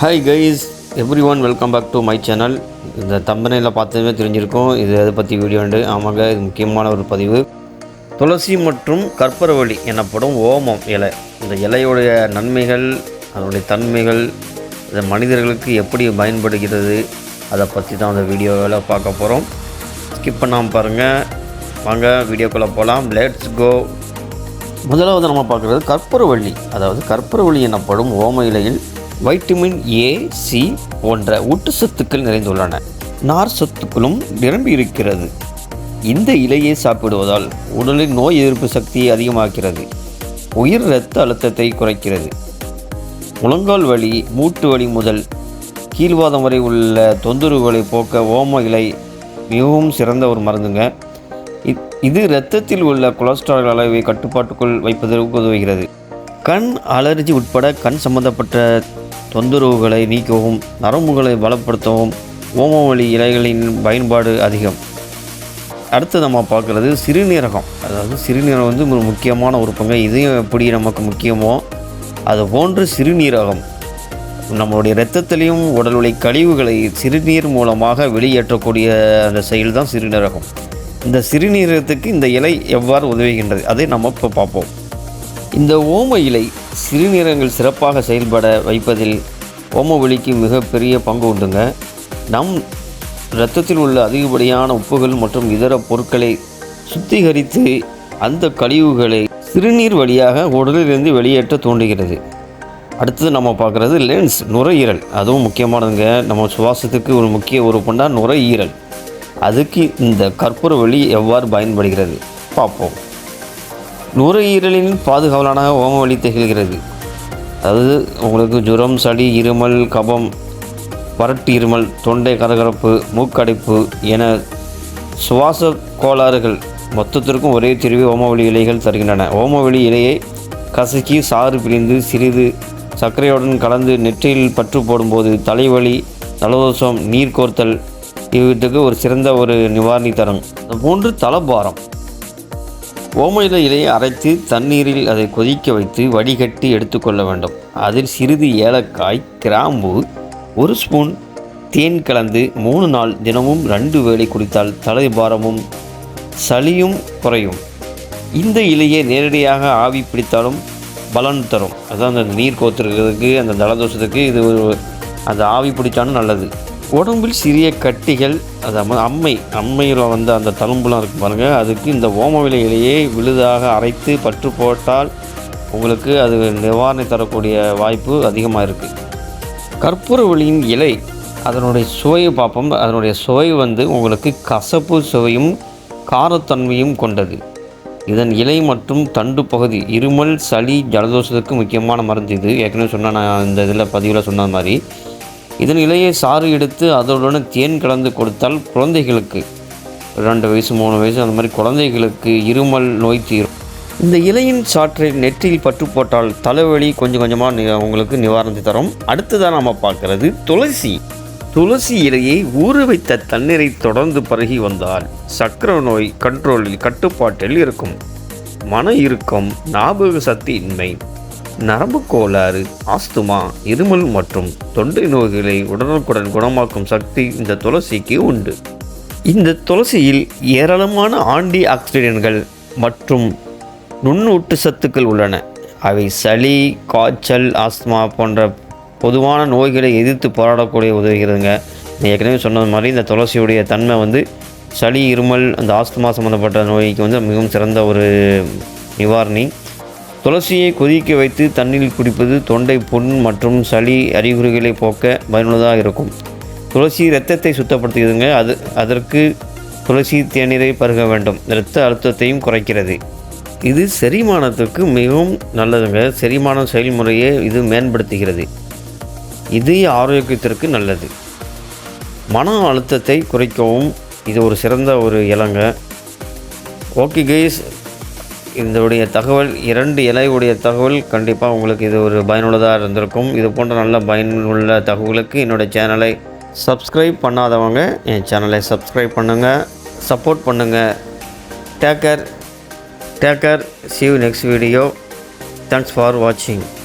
Hi guys everyone welcome back to my channel இந்த தம்பனையில் பார்த்ததுமே தெரிஞ்சிருக்கும். இது எதை பற்றி வீடியோண்டு ஆமாங்க இது முக்கியமான ஒரு பதிவு. துளசி மற்றும் கற்பூரவள்ளி எனப்படும் ஓமம் இலை. இந்த இலையுடைய நன்மைகள் அதனுடைய தன்மைகள் இந்த மனிதர்களுக்கு எப்படி பயன்படுகிறது அதை பற்றி தான் அந்த வீடியோவில் பார்க்க போகிறோம் ஸ்கிப் பண்ணாமல் பாருங்கள் வாங்க வீடியோக்குள்ளே போகலாம் லெட்ஸ் கோ முதலாவது நம்ம பார்க்குறது கற்பூரவள்ளி. அதாவது கற்பூரவள்ளி எனப்படும் ஓம இலையில் வைட்டமின் ஏ சி போன்ற ஊட்டச்சத்துக்கள் நிறைந்துள்ளன. நார் சத்துக்களும் நிரம்பி இருக்கிறது. இந்த இலையை சாப்பிடுவதால் உடலின் நோய் எதிர்ப்பு சக்தியை அதிகமாக்கிறது. உயிர் இரத்த அழுத்தத்தை குறைக்கிறது. முழங்கால் வலி மூட்டு வலி முதல் கீழ்வாதம் வரை உள்ள தொந்தரவுகளை போக்க ஓம இலை மிகவும் சிறந்த ஒரு மருந்துங்க. இது இரத்தத்தில் உள்ள கொலஸ்ட்ரால் அளவை கட்டுப்பாட்டுக்குள் வைப்பதற்கு உதவுகிறது. கண் அலர்ஜி உட்பட கண் சம்பந்தப்பட்ட தொந்தரவுகளை நீக்கவும் நரம்புகளை பலப்படுத்தவும் ஓமவழி இலைகளின் பயன்பாடு அதிகம். அடுத்து நம்ம பார்க்குறது சிறுநீரகம். அதாவது சிறுநீரகம் வந்து ஒரு முக்கியமான ஒரு பங்கு. இதையும் எப்படி நமக்கு முக்கியமோ அது போன்று சிறுநீரகம். நம்மளுடைய இரத்தத்திலையும் உடலுடைய கழிவுகளை சிறுநீர் மூலமாக வெளியேற்றக்கூடிய அந்த செயல் தான் சிறுநீரகம். இந்த சிறுநீரகத்துக்கு இந்த இலை எவ்வாறு உதவுகின்றது? அதை நம்ம இப்போ பார்ப்போம். இந்த ஓம இலை சிறுநீரகங்கள் சிறப்பாக செயல்பட வைப்பதில் ஓமவெளிக்கு மிகப்பெரிய பங்கு உண்டுங்க. நம் இரத்தத்தில் உள்ள அதிகப்படியான உப்புகள் மற்றும் இதர பொருட்களை சுத்திகரித்து அந்த கழிவுகளை சிறுநீர் வழியாக உடலிலிருந்து வெளியேற்ற தூண்டுகிறது. அடுத்தது நம்ம பார்க்குறது லென்ஸ் நுரையீரல். அதுவும் முக்கியமானதுங்க. நம்ம சுவாசத்துக்கு ஒரு முக்கிய உறுப்புண்டா நுரையீரல். அதுக்கு இந்த கற்பூரவள்ளி எவ்வாறு பயன்படுகிறது? பார்ப்போம். நுரையீரலின் பாதுகாவலான ஓமவழி திகழ்கிறது. அதாவது உங்களுக்கு ஜுரம் சளி இருமல் கபம் வறட்டு இருமல் தொண்டை கரகரப்பு மூக்கடைப்பு என சுவாச கோளாறுகள் மொத்தத்திற்கும் ஒரே தீர்வு ஓமவெளி இலைகள் தருகின்றன. ஓமவெளி இலையை கசக்கி சாறு பிழிந்து சிறிது சர்க்கரையுடன் கலந்து நெற்றியில் பற்று போடும்போது தலைவலி தலதோஷம் நீர் கோர்த்தல் இவற்றுக்கு ஒரு சிறந்த ஒரு நிவாரணி தரும். போன்று தலபாரம் ஓம இலையை அரைத்து தண்ணீரில் அதை கொதிக்க வைத்து வடிகட்டி எடுத்துக்கொள்ள வேண்டும். அதில் சிறிது ஏலக்காய் கிராம்பு ஒரு ஸ்பூன் தேன் கலந்து மூணு நாள் தினமும் ரெண்டு வேளை குடித்தால் தலைபாரமும் சளியும் குறையும். இந்த இலையை நேரடியாக ஆவி பிடித்தாலும் பலன் தரும். அதான் அந்த நீர் கோத்துறதுக்கு அந்த ஜலதோஷத்துக்கு இது ஒரு அந்த ஆவி பிடிச்சாலும் நல்லது. உடம்பில் சிறிய கட்டிகள் அதாவது அம்மை அம்மையில் வந்து அந்த தழும்புலாம் இருக்கு பாருங்கள் அதுக்கு இந்த ஓமவிலை இலையை விழுதாக அரைத்து பற்று போட்டால் உங்களுக்கு அது நிவாரணம் தரக்கூடிய வாய்ப்பு அதிகமாக இருக்குது கற்பூரவள்ளியின் இலை அதனுடைய சுவையை பார்ப்போம். அதனுடைய சுவை வந்து உங்களுக்கு கசப்பு சுவையும் காரத்தன்மையும் கொண்டது. இதன் இலை மற்றும் தண்டு பகுதி இருமல் சளி ஜலதோஷத்துக்கு முக்கியமான மருந்து இது. ஏற்கனவே சொன்ன நான் இந்த இதில் பதிவில் சொன்ன மாதிரி. இதன் இலையை சாறு எடுத்து அதனுடன் தேன் கலந்து கொடுத்தால் குழந்தைகளுக்கு ரெண்டு வயசு மூணு வயசு அந்த மாதிரி குழந்தைகளுக்கு இருமல் நோய் தீரும். இந்த இலையின் சாற்றை நெற்றியில் பற்று போட்டால் தலைவலி கொஞ்சம் கொஞ்சமாக உங்களுக்கு நிவாரணத்தை தரும். அடுத்ததாக நம்ம பார்க்கறது துளசி. துளசி இலையை ஊற வைத்த தண்ணீரை தொடர்ந்து பருகி வந்தால் சக்கர நோய் கண்ட்ரோலில் கட்டுப்பாட்டில் இருக்கும். மன இறுக்கம் ஞாபக சக்தி இன்மை. நரம்பு கோளாறு ஆஸ்துமா இருமல் மற்றும் தொண்டை நோய்களை உடனுக்குடன் குணமாக்கும் சக்தி இந்த துளசிக்கு உண்டு. இந்த துளசியில் ஏராளமான ஆன்டி ஆக்சிடென்ட்கள் மற்றும் நுண்ணூட்டு சத்துக்கள் உள்ளன. அவை சளி காய்ச்சல் ஆஸ்துமா போன்ற பொதுவான நோய்களை எதிர்த்து போராடக்கூடிய உதவுகிறதுங்க. ஏற்கனவே சொன்னது மாதிரி இந்த துளசியுடைய தன்மை வந்து சளி இருமல் அந்த ஆஸ்துமா சம்மந்தப்பட்ட நோய்க்கு வந்து மிகவும் சிறந்த ஒரு நிவாரணி. துளசியை கொதிக்க வைத்து தண்ணீர் குடிப்பது தொண்டை புண் மற்றும் சளி அறிகுறிகளை போக்க பயனுள்ளதாக இருக்கும். துளசி இரத்தத்தை சுத்தப்படுத்துகிறதுங்க அது அதற்கு துளசி தேநீரை பருக வேண்டும். இரத்த அழுத்தத்தையும் குறைக்கிறது. இது செரிமானத்துக்கு மிகவும் நல்லதுங்க. செரிமான செயல்முறையை இது மேம்படுத்துகிறது. இதய ஆரோக்கியத்திற்கு நல்லது. மன அழுத்தத்தை குறைக்கவும் இது ஒரு சிறந்த ஒரு இலங்க. ஓகே கேஸ் இதனுடைய தகவல் இரண்டு இலையுடைய தகவல் கண்டிப்பாக உங்களுக்கு இது ஒரு பயனுள்ளதாக இருந்திருக்கும். இது போன்ற நல்ல பயனுள்ள தகவலுக்கு என்னுடைய சேனலை சப்ஸ்கிரைப் பண்ணாதவங்க என் சேனலை சப்ஸ்கிரைப் பண்ணுங்கள் சப்போர்ட் பண்ணுங்கள் take care take care see next video thanks for வாட்சிங்